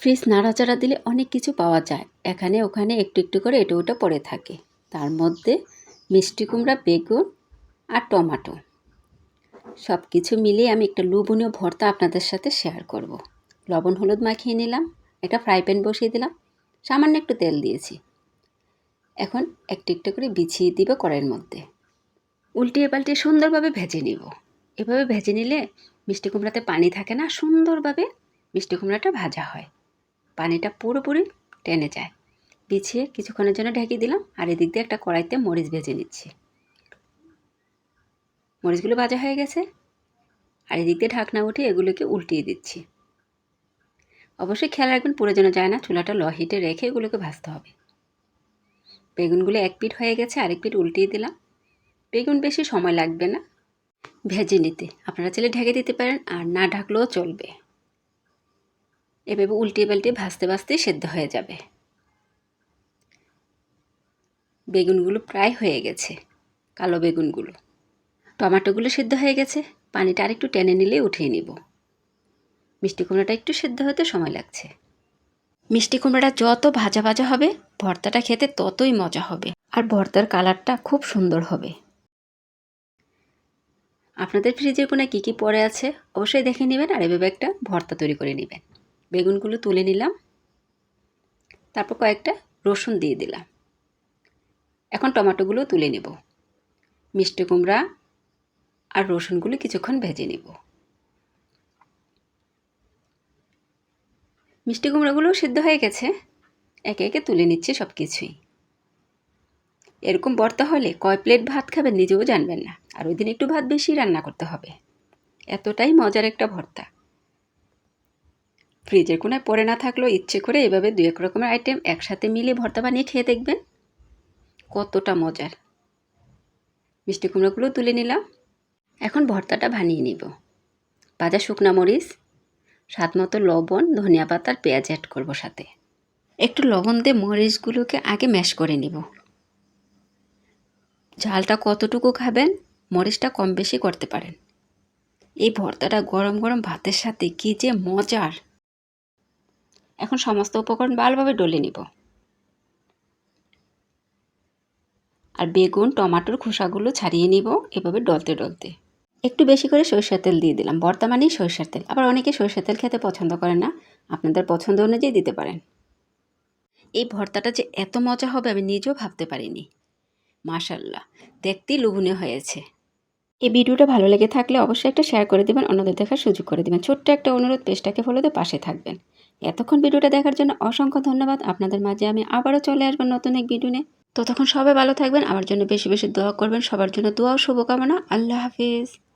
Fridge নাড়াচাড়া দিলে অনেক কিছু পাওয়া যায়। এখানে ওখানে একটু একটু করে এটা ওটা পড়ে থাকে। তার মধ্যে মিষ্টি কুমড়া, বেগুন আর টমাটো। সব কিছু মিলিয়ে আমি একটা লোভনীয় ভর্তা আপনাদের সাথে শেয়ার করব। লবণ, হলুদ মাখিয়ে নিলাম, একটা ফ্রাই প্যান বসিয়ে দিলাম, সামান্য একটু তেল দিয়েছি। এখন একটু একটু করে বিছিয়ে দিব কড়াইয়ের মধ্যে। উল্টিয়ে পাল্টিয়ে সুন্দরভাবে ভেজে নিব। এভাবে ভেজে নিলে মিষ্টি কুমড়াতে পানি থাকে না, সুন্দরভাবে মিষ্টি কুমড়াটা ভাজা হয়। পানিটা পুরোপুরি টেনে যায়। বিছিয়ে কিছুক্ষণের জন্য ঢেকে দিলাম আর এদিক দিয়ে একটা কড়াইতে মরিচ ভেজে নিচ্ছি। মরিচগুলো ভাজা হয়ে গেছে আর এদিক দিয়ে ঢাকনা উঠে এগুলোকে উল্টিয়ে দিচ্ছি। অবশ্যই খেয়াল রাখবেন পুরো যেন যায় না, চুলাটা ল রেখে এগুলোকে ভাজতে হবে। বেগুনগুলো এক পিঠ হয়ে গেছে, আরেক পিঠ উল্টিয়ে দিলাম। বেগুন বেশি সময় লাগবে না ভেজে নিতে। আপনারা চাইলে ঢেকে দিতে পারেন আর না ঢাকলেও চলবে। এভাবে উল্টিয়ে পাল্টিয়ে ভাজতে ভাজতে সেদ্ধ হয়ে যাবে। বেগুনগুলো প্রায় হয়ে গেছে, কালো বেগুনগুলো। টমাটোগুলো সেদ্ধ হয়ে গেছে, পানিটা আরেকটু টেনে নিলে উঠিয়ে নিব। মিষ্টি কুমড়াটা একটু সেদ্ধ হতে সময় লাগছে। মিষ্টি কুমড়াটা যত ভাজা ভাজা হবে, ভর্তাটা খেতে ততই মজা হবে আর ভর্তার কালারটা খুব সুন্দর হবে। আপনাদের ফ্রিজের কোনায় কী কী পড়ে আছে, অবশ্যই দেখে নেবেন আর এভাবে একটা ভর্তা তৈরি করে নেবেন। বেগুনগুলো তুলে নিলাম। তারপর কয়েকটা রসুন দিয়ে দিলাম। এখন টমেটোগুলো তুলে নেব। মিষ্টি কুমড়া আর রসুনগুলো কিছুক্ষণ ভেজে নেব। মিষ্টি কুমড়াগুলোও সিদ্ধ হয়ে গেছে। একে একে তুলে নিচ্ছে সব কিছুই এরকম ভর্তা হলে কয় প্লেট ভাত খাবেন নিজেও জানবেন না। আর ওই দিন একটু ভাত বেশি রান্না করতে হবে। এতটাই মজার একটা ভর্তা। ফ্রিজের কোনায় পড়ে না থাকলেও ইচ্ছে করে এভাবে দু এক রকমের আইটেম একসাথে মিলে ভর্তা বানিয়ে খেয়ে দেখবেন। কতটা মজার। মিষ্টি কুমড়োগুলো তুলে নিলাম। এখন ভর্তাটা বানিয়ে নিব। ভাজা শুকনা মরিচ, স্বাদ মতো লবণ, ধনিয়া পাতার পেঁয়াজ অ্যাড করব সাথে। একটু লবণ দিয়ে মরিচগুলোকে আগে ম্যাশ করে নিব। ঝালটা কতটুকু খাবেন, মরিচটা কম বেশি করতে পারেন। এই ভর্তাটা গরম গরম ভাতের সাথে কী যে মজার! এখন সমস্ত উপকরণ ভালোভাবে ডলে নিব। আর বেগুন, টমাটোর খোসাগুলো ছাড়িয়ে নিব এভাবে ডলতে ডলতে। একটু বেশি করে সরিষার তেল দিয়ে দিলাম। বর্তমানেই সরিষার তেল। আবার অনেকে সরিষার তেল খেতে পছন্দ করে না। আপনাদের পছন্দ অনুযায়ী দিতে পারেন। এই ভর্তাটা যে এত মজা হবে আমি নিজেও ভাবতে পারিনি। মাশাল্লাহ দেখতেই লোভনীয় হয়েছে। এই ভিডিওটা ভালো লেগে থাকলে অবশ্যই একটা শেয়ার করে দেবেন, অন্যদের দেখার সুযোগ করে দেবেন। ছোট্ট একটা অনুরোধ, পেজটাকে ফলো দিয়ে পাশে থাকবেন। এতক্ষণ ভিডিওটা দেখার জন্য অসংখ্য ধন্যবাদ। আপনাদের মাঝে আমি আবারও চলে আসব নতুন এক ভিডিও নিয়ে। ততক্ষণ সবাই ভালো থাকবেন, আমার জন্য বেশি বেশি দোয়া করবেন। সবার জন্য দোয়া শুভকামনা। আল্লাহ হাফিজ।